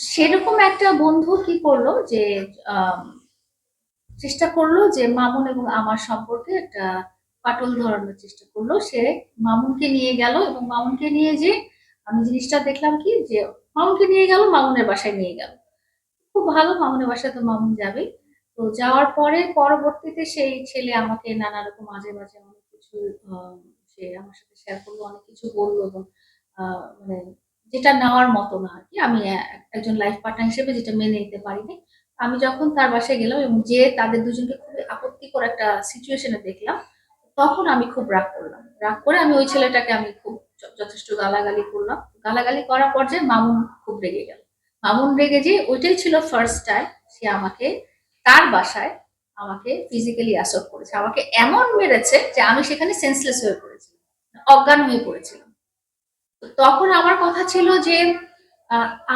সেরকম একটা বন্ধু কি করল যে চেষ্টা করল যে মামুন এবং আমার সম্পর্কে একটা পাটল ধরানোর চেষ্টা করল। সে মামুনকে নিয়ে গেল এবং মামুনকে নিয়ে যে আমি জিনিসটা দেখলাম কি যে মামুনকে নিয়ে গেল, মামুনের বাসায় নিয়ে গেল। খুব ভালো, মামুনের বাসায় তো মামুন যাবে তো যাওয়ার পরে পরবর্তীতে সেই ছেলে আমাকে নানা রকম মাঝে মাঝে অনেক কিছু সে আমার সাথে শেয়ার করল, অনেক কিছু বলল এবং মানে যেটা নেওয়ার মতো না আর কি। আমি একজন লাইফ পার্টনার হিসেবে যেটা মেনে নিতে পারিনি আমি যখন তার বাসায় গেলাম এবং যে তাদের দুজনকে খুবই আপত্তিকর একটা সিচুয়েশনে দেখলাম, তখন আমি খুব রাগ করলাম। রাগ করে আমি ওই ছেলেটাকে আমি খুব যথেষ্ট গালাগালি করলাম। গালাগালি করার পর যে মামুন খুব রেগে গেল। মামুন রেগে যে ওইটাই ছিল ফার্স্ট টাইম সে আমাকে তার বাসায় আমাকে ফিজিক্যালি অ্যাসল্ট করেছে। আমাকে এমন মেরেছে যে আমি সেখানে সেন্সলেস হয়ে পড়েছিলাম, অজ্ঞান হয়ে পড়েছিলাম। তখন আমার কথা ছিল যে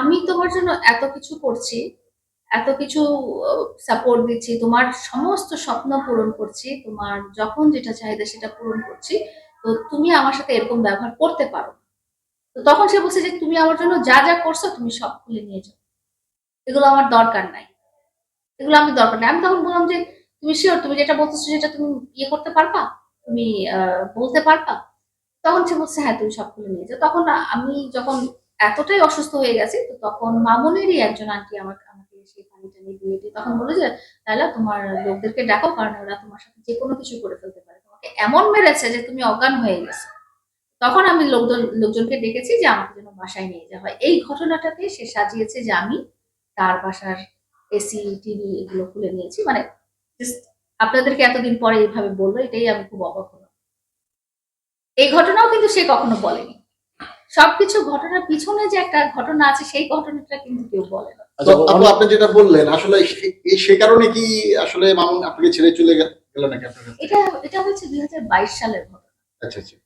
আমি তোমার জন্য এত কিছু করছি, এত কিছু সাপোর্ট দিচ্ছি, তোমার সমস্ত স্বপ্ন পূরণ করছি, তোমার যখন যেটা চাহিদা সেটা পূরণ করছি, তো তুমি আমার সাথে এরকম ব্যবহার করতে পারো। তো তখন সে বলছে যে, তুমি আমার জন্য যা যা করছ, তুমি সব খুলে নিয়ে যাও। এগুলো আমার দরকার নাই। এগুলো আমি দরকার নাই। আমি তখন বললাম যে, তুমি শিওর তুমি যেটা বলতেছো সেটা তুমি ইয়ে করতে পারবা? তুমি বলতে পারবা? তখন সে বলছে হ্যাঁ তুমি সব খুলে নিয়ে যাও। তখন আমি যখন এতটাই অসুস্থ হয়ে গেছে, তো তখন মামুনেরই একজন আন্টি আমার আমাকে সেই পানিটা নিয়ে দিয়ে দিয়ে তখন বলে যে তাহলে তোমার লোকদেরকে ডাকো, কারণ ওরা তোমার সাথে যে কোনো কিছু করে ফেলতে পারে। তোমাকে এমন মেরেছে যে তুমি অজ্ঞান হয়ে গেছো। তখন আমি লোকজন, লোকজনকে ডেকেছি যে, আমাকে যেন বাসায় নিয়ে যাওয়া হয়। এই ঘটনাটাকে সে সাজিয়েছে যে, আমি তার বাসার এসি, টিভি এগুলো খুলে নিয়েছি। মানে আপনাদেরকে এতদিন পরে এইভাবে বলল, এটাই আমি খুব অবাক হলাম। এই ঘটনাও কিন্তু সে কখনো বলেনি। সবকিছু ঘটনার পিছনে যে একটা ঘটনা আছে সেই ঘটনাটা কিন্তু কেউ বলে না। আচ্ছা আপু আপনি যেটা বললেন আসলে সে- এই সে কারণে কি আসলে মামুন আপনাকে ছেড়ে চলে গেল নাকি আপনার এটা এটা হচ্ছে দুই সালের ঘটনা। আচ্ছা আচ্ছা।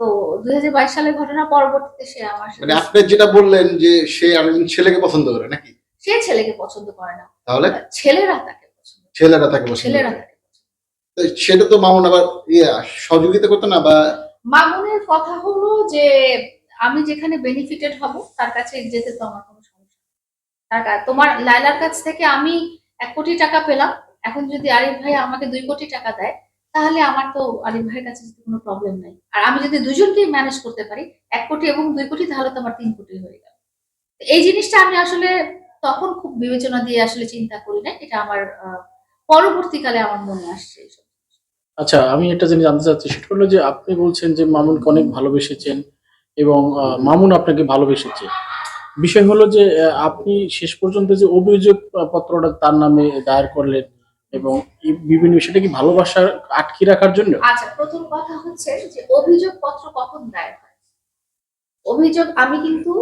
তো দুই সালের ঘটনা পরবর্তীতে সে আমার মানে আপনি যেটা বললেন যে সে আরেকজন ছেলেকে পছন্দ করে নাকি? সে ছেলেকে পছন্দ করে না। তাহলে? ছেলেরা তাকে পছন্দ ছেলেরা তাকে পছন্দ ছেলেরা সেটা তো মামুন আবার ইয়ে সহযোগিতা করতো না বা মামুনের কথা হলো যে আমি যেখানে বেনিফিটেড হব, তার কাছে যেতে তো আমার কোনো সমস্যা। তার তোমার লাইলার কাছ থেকে আমি এক কোটি টাকা পেলাম, এখন যদি আরিফ ভাই আমাকে দুই কোটি টাকা দেয়, তাহলে আমার তো আরিফ ভাইয়ের কাছে কোনো প্রবলেম নাই আর আমি যদি দুজনকে ম্যানেজ করতে পারি, এক কোটি এবং দুই কোটি, তাহলে তো আমার তিন কোটি হয়ে গেল এই জিনিসটা আমি আসলে তখন খুব বিবেচনা দিয়ে আসলে চিন্তা করি না এটা আমার পরবর্তীকালে আমার মনে আসছে। আচ্ছা আমি একটা জিনিস জানতে চাচ্ছি, সেটা হলো যে আপনি বলছেন যে মামুনকে অনেক ভালোবেসেছেন এবং মামুন আপনাকে ভালোবেসেছে। বিষয় হলো যে আপনি শেষ পর্যন্ত যে অভিযোগ পত্রটা তার নামে দায়ের করলেন এবং বিভিন্ন সেটা কি ভালোবাসার আটকে রাখার জন্য? আচ্ছা প্রথম কথা হচ্ছে যে অভিযোগ পত্র কখন দায়ের হয়? অভিযোগ আমি কিন্তু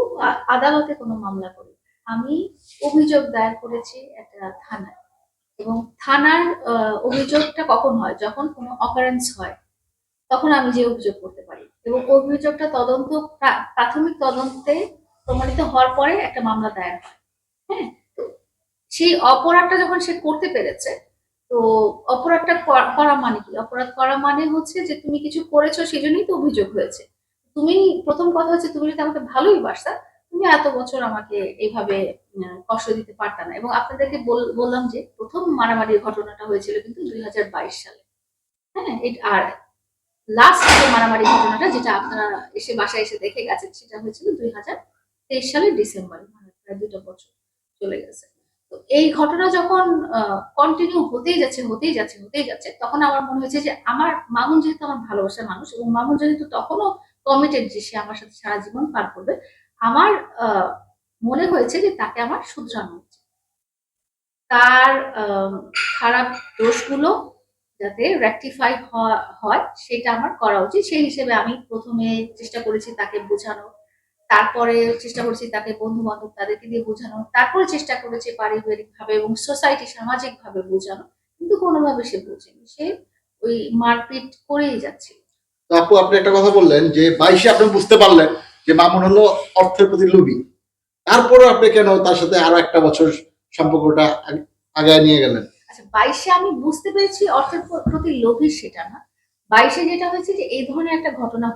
আদালতে কোনো মামলা করি আমি অভিযোগ দায়ের করেছি একটা থানায়। এবং থানার অভিযোগটা কখন হয়? যখন কোনো অকারেন্স হয়, তখন আমি যে অভিযোগ করতে পারি। এবং অভিযোগটা তদন্ত, প্রা- প্রাথমিক তদন্তে প্রমাণিত হওয়ার পরে একটা মামলা দায়ের হয়। হ্যাঁ সেই অপরাধটা যখন সে করতে পেরেছে, তো অপরাধটা করা মানে কি? অপরাধ করা মানে হচ্ছে যে তুমি কিছু করেছ সেজন্যই তো অভিযোগ হয়েছে। তুমি, প্রথম কথা হচ্ছে তুমি যদি আমাকে ভালোই বাসতা, তুমি এত বছর আমাকে এইভাবে কষ্ট দিতে পারতা না। এবং আপনাদেরকে বল- বললাম যে প্রথম মারামারির ঘটনাটা হয়েছিল কিন্তু দুই হাজার বাইশ সালে। হ্যাঁ আর লাস্ট যে মারামারি ঘটনাটা যেটা আপনারা এসে বাসায় এসে দেখে গেছেন, সেটা হয়েছিল দুই হাজার তেইশ সালের ডিসেম্বরে মানে প্রায় দুটো বছর চলে গেছে। তো এই ঘটনা যখন কন্টিনিউ হতেই যাচ্ছে হতেই যাচ্ছে হতেই যাচ্ছে, তখন আমার মনে হয়েছে যে আমার মামুন যেহেতু আমার ভালোবাসার মানুষ এবং মামুন যেহেতু তখনও কমিটেড যে সে আমার সাথে সারা জীবন পার করবে, আমার মনে হয়েছে যে তাকে আমার শুধরানো উচিত। তার খারাপ দোষগুলো যাতে রেকটিফাই হয়, সেটা আমার করা উচিত। সেই হিসেবে আমি প্রথমে চেষ্টা করেছি তাকে বোঝানো তারপরে চেষ্টা করেছি তাকে বন্ধু বান্ধব তাদেরকে দিয়ে বোঝানো তারপরে চেষ্টা করেছি পারিবারিক ভাবে এবং সোসাইটি সামাজিক ভাবে বোঝানো কিন্তু কোনোভাবে সে বোঝেনি। সে ওই মারপিট করেই যাচ্ছে আপু, আপনি একটা কথা বললেন যে বাইশে আপনি বুঝতে পারলেন যে মামুন হলো অর্থের প্রতি লোভী। তারপরে আপনি কেন তার সাথে আরও একটা বছর সম্পর্কটা আগ- আগায় নিয়ে গেলেন? আচ্ছা বাইশে আমি বুঝতে পেরেছি অর্থের প্র- প্রতি লোভী সেটা না। বাইশে যেটা হয়েছে যে, এই ধরনের একটা ঘটনা